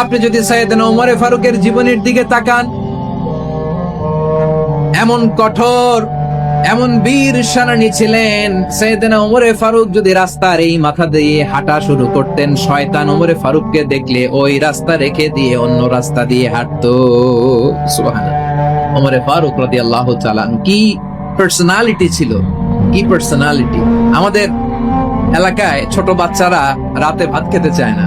আপনি যদি সৈয়দনা ওমরে ফারুকের জীবনের দিকে তাকান, এমন কঠোর, এমন বীর সেনানী ছিলেন সৈয়দনা ওমরে ফারুক যদি রাস্তার এই মাথা দিয়ে হাঁটা শুরু করতেন, শয়তান ওমরে ফারুককে দেখলে ওই রাস্তা রেখে দিয়ে অন্য রাস্তা দিয়ে হাঁটতো। ওমরে ফারুক রাদিয়াল্লাহু তাআলা কি পার্সোনালিটি ছিল? কি পার্সোনালিটি আমাদের এলাকায় ছোট বাচ্চারা রাতে ভাত খেতে চায় না।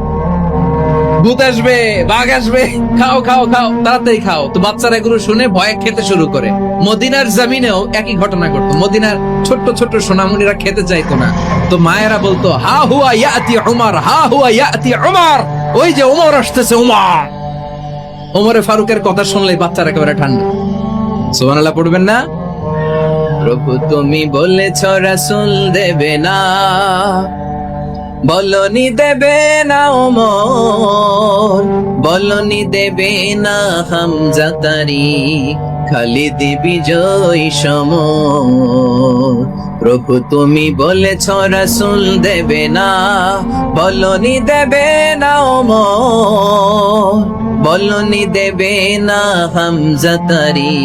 ভূত আসবে, বাঘ আসবে। খাও খাও খাও, তাড়াতাড়ি খাও। তো বাচ্চারা এগুলো শুনে ভয়ে খেতে শুরু করে। মদিনার জমিনেও একই ঘটনা ঘটতো। মদিনার ছোট্ট ছোট্ট সোনামণিরা খেতে চাইতো না। তো মায়েরা বলতো, হা হুয়া ইয়াতি উমার, হা হুয়া ইয়াতি উমার। ওই যে উমর আসতেছে, উমার। ওমরে ফারুকের কথা শুনলে বাচ্চারা একেবারে ঠান্ডা। সুবহানাল্লাহ, পড়বেন না? প্রভু তুমি বলেছ, রাসূল দেবে না। বলনি দেবে না ওমর, বলনি দেবে না হামজাতারি খালিদ বিজয় সম প্রভু তুমি বলেছ, রাসূল দেবে না, বলনি দেবে না ওমর, বলনি দেবে না হামজাতারি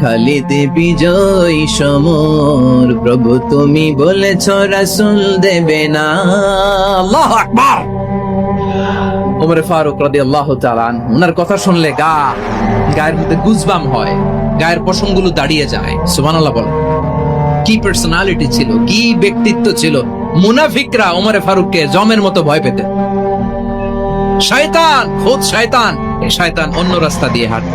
খালিদ বিজয় সমর। প্রভু, তুমি বলেছ, রাসূল দেবে না। আকবার। ফারুক ওনার কথা শুনলে গা, গায়ের মধ্যে গুজবাম হয়, গায়ের পশমগুলো দাঁড়িয়ে যায়। সুবহানাল্লাহ বলেন কি পার্সোনালিটি ছিল, কি ব্যক্তিত্ব ছিল? মুনাফিকরা ওমরে ফারুককে জমের মতো ভয় পেতে শয়তান, খোদ শয়তান। শয়তান অন্য রাস্তা দিয়ে হাঁটত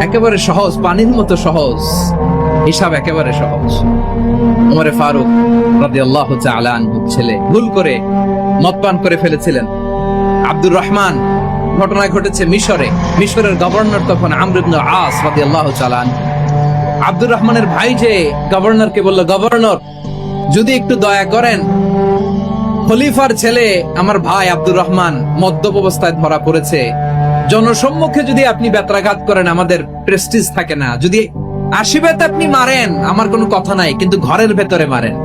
একেবারে সহজ, পানির মতো সহজ। হিসাব একেবারে সহজ। উমরে ফারুক রাদিয়াল্লাহু তাআলা আনহুর ছেলে, ভুল করে মদ পান করে ফেলেছিলেন। আব্দুর রহমান ঘটনা ঘটেছে মিশরে। মিশরের গভর্নর তখন আমর আস রাদিয়াল্লাহু তাআলা আনহু। আব্দুর রহমানের ভাই যে গভর্নরকে বলল, গভর্নর, যদি একটু দয়া করেন, খলিফার ছেলে আমার ভাই আব্দুর রহমান মদ্যপ অবস্থায় ধরা পড়েছে। জনসম্মুখে যদি আপনি বেত্রাঘাত করেন, আমাদের প্রেস্টিজ থাকে না। যদি আশীর্বাদ আপনি মারেন, আমার কোনো কথা নাই, কিন্তু ঘরের ভেতরে মারেন।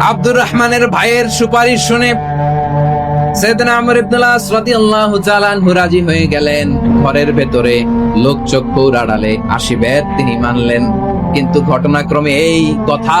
আব্দুর রহমানের ভাইয়ের সুপারিশ শুনে হয়ে গেলেন। ঘরের ভেতরে লোক চক্ষুর আড়ালে আশীর্বাদ তিনি মানলেন। কিন্তু ঘটনাক্রমে এই কথা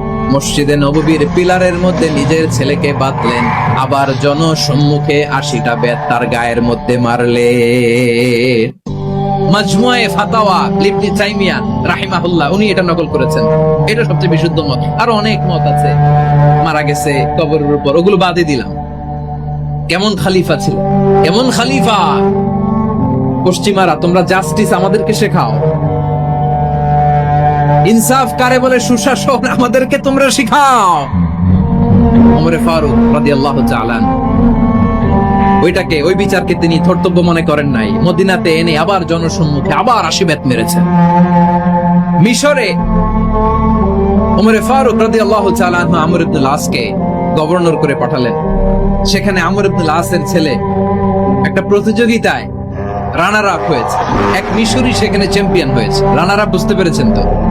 মসজিদে নববীর পিলারের মধ্যে নিজের ছেলেকে বাঁধলেন। আবার জনসম্মুখে আশিটা বেত তার গায়ের মধ্যে মারলে এটা নকল করেছেন। এটা সবচেয়ে বিশুদ্ধ মত। আরও অনেক মত আছে। মারা গেছে কবরের দিলাম। কেমন খালিফা ছিল? কেমন খালিফা? পশ্চিমারা, তোমরা জাস্টিস আমাদেরকে শেখাও। ইনসাফ কারে বলে সুশাসন? আমাদেরকে তোমরা শিখাও। ওমরে ফারুক রাদিয়াল্লাহু তাআলা। ওইটাকে, ওই বিচারকে তিনি ধর্তব্য মনে করেন নাই। মদিনাতে এনে আবার জনসম্মুখে আবার আশীর্বাদ মেরেছেন। মিশরে ওমরে ফারুক রাদিয়াল্লাহু তাআলা আমর ইবনুল আসকে গভর্নর করে পাঠালেন। সেখানে আমর ইবনুল আসের ছেলে একটা প্রতিযোগিতায় রানার আপ হয়েছে। এক মিশরি সেখানে চ্যাম্পিয়ন হয়েছে। রানার আপ বুঝতে পেরেছেন তো?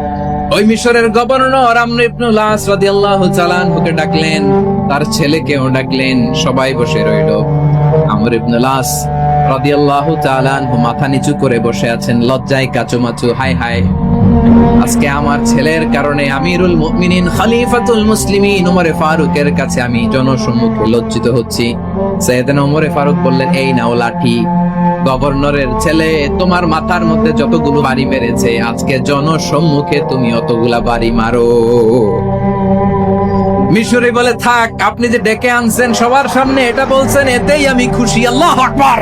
ওই মিশরের গভর্নর আমর ইবনুল আস রাদিয়াল্লাহু তাআলা আনহুকে ডাকলেন। তার ছেলেকেও ডাকলেন। সবাই বসে রইল। আমর ইবনুল মাথা নিচু করে বসে আছেন, লজ্জায় কাচুমাচু হাই হাই আজকে আমার ছেলের কারণে আমিরুল মুমিনিন, খলিফাতুল ওমরে ফারুকের কাছে আমি জনসম্মুখে লজ্জিত হচ্ছি। সৈয়দনা ওমরে ফারুক বললেন, এই নাও লাঠি। গভর্নরের ছেলে, তোমার মাথার মধ্যে যতগুলো বাড়ি মেরেছে আজকে জনসম্মুখে তুমি অতগুলা বাড়ি মারো। মিশরি বলে, থাক, আপনি যে ডেকে আনছেন সবার সামনে, এটা বলছেন, এতেই আমি খুশি। আল্লাহ আকবার!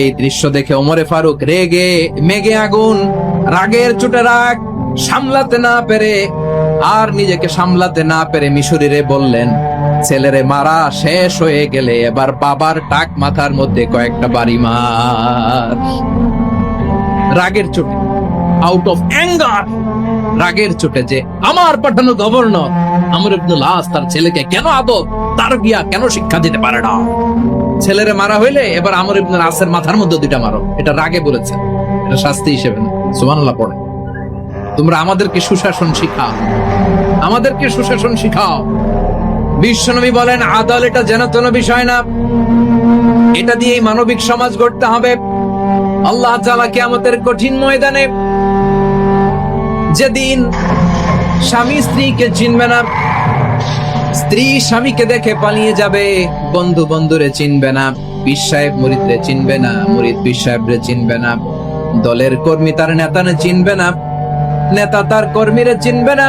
এই দৃশ্য দেখে ওমরে ফারুক রেগে, মেগে আগুন, রাগের চুটে রাগ সামলাতে না পেরে, আর নিজেকে সামলাতে না পেরে মিশরিরে বললেন, ছেলেরে মারা শেষ হয়ে গেলে এবার বাবার টাক মাথার মধ্যে কয়েকটা বাড়ি মার। রাগের চোটে আউট অফ অ্যাঙ্গার রাগের চোটে যে, আমার পাঠানো গভর্নর আমর ইবনুল আস তার ছেলেকে কেন আদব তার গিয়া কেন শিক্ষা দিতে পারে না? ছেলেরে মারা হইলে এবার আমর ইবনুল আসের মাথার মধ্যে দুইটা মারো। এটা রাগে বলেছে। এটা শাস্তি হিসেবে না। সুবহানাল্লাহ, পড়ে। তোমরা আমাদেরকে সুশাসন শিখাও। আমাদেরকে সুশাসন শিখাও। বিশ্বনবী বলেন, আদল এটা যেন তেন বিষয় না। এটা দিয়েই মানবিক সমাজ গড়তে হবে। আল্লাহ তাআলা কিয়ামতের কঠিন ময়দানে যেদিন স্বামী স্ত্রীকে চিনবে না স্ত্রী স্বামীকে দেখে পালিয়ে যাবে, বন্ধু বন্ধুরে চিনবে না সাহেব মুরিদরে চিনবে না, মুরিদ পীর সাহেবরে চিনবে না, দলের কর্মী তার নেতানে চিনবে না, নেতা তার কর্মীরে চিনবে না।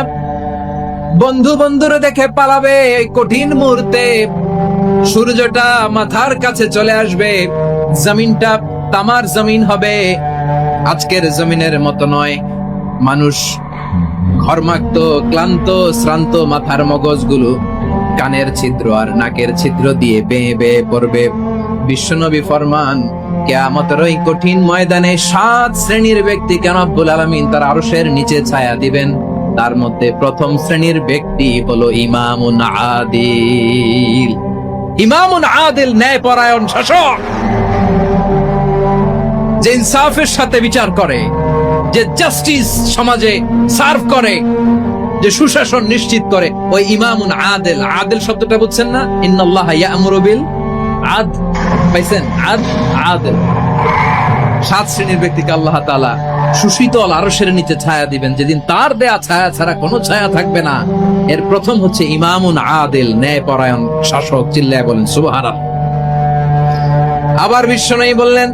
বন্ধু বন্ধুরে দেখে পালাবে কঠিন মুহূর্তে, সূর্যটা মাথার কাছে চলে আসবে, জমিনটা তামার জমিন হবে, আজকের জমিনের মতো নয়, মানুষ ঘর্মাক্ত, ক্লান্ত, শ্রান্ত মাথার মগজগুলো কানের ছিদ্র আর নাকের ছিদ্র দিয়ে বেয়ে বেয়ে পড়বে। বিশ্বনবী ফরমান কেয়ামতের ওই কঠিন ময়দানে সাত শ্রেণির তার নিচে ছায়া দিবেন? তার মধ্যে প্রথম শ্রেণির ব্যক্তি হলো আদিল। আদিল শাসক। যে ইনসাফের সাথে বিচার করে, যে জাস্টিস সমাজে সার্ভ করে যে সুশাসন নিশ্চিত করে, ওই ইমামুন আদেল। আদেল শব্দটা বুঝছেন না? ইন্নাল্লাহ ইয়ামুরু আদ। পাইছেন? আদ? আদেল। সাত শ্রেণির ব্যক্তিকে আল্লাহ সুশীতল নিচে ছায়া দিবেন। যেদিন তার দেয়া ছায়া ছাড়া কোনো ছায়া থাকবে না। এর প্রথম হচ্ছে ইমামুন আদেল, ন্যায়পরায়ণ শাসক। চিল্লায় বলেন, সুবহানাল্লাহ। আবার বিশ্বনবী বললেন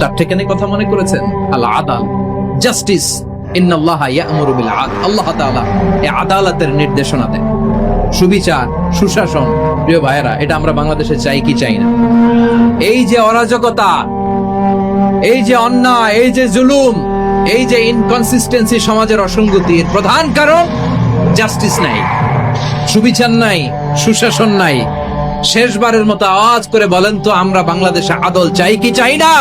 চারটে কেন কথা মনে করেছেন? আদালতের নির্দেশনা দেন। সুবিচার, সুশাসন, প্রিয় ভাইয়েরা, এটা আমরা বাংলাদেশে চাই কি চাই না? এই যে অরাজকতা, এই যে অন্যায়, এই যে জুলুম, এই যে ইনকনসিস্টেন্সি সমাজের অসঙ্গতির প্রধান কারণ জাস্টিস নাই, সুবিচার নাই, সুশাসন নাই শেষবারের মতো আওয়াজ করে বলেন তো আমরা বাংলাদেশে আদল চাই কি চাই না?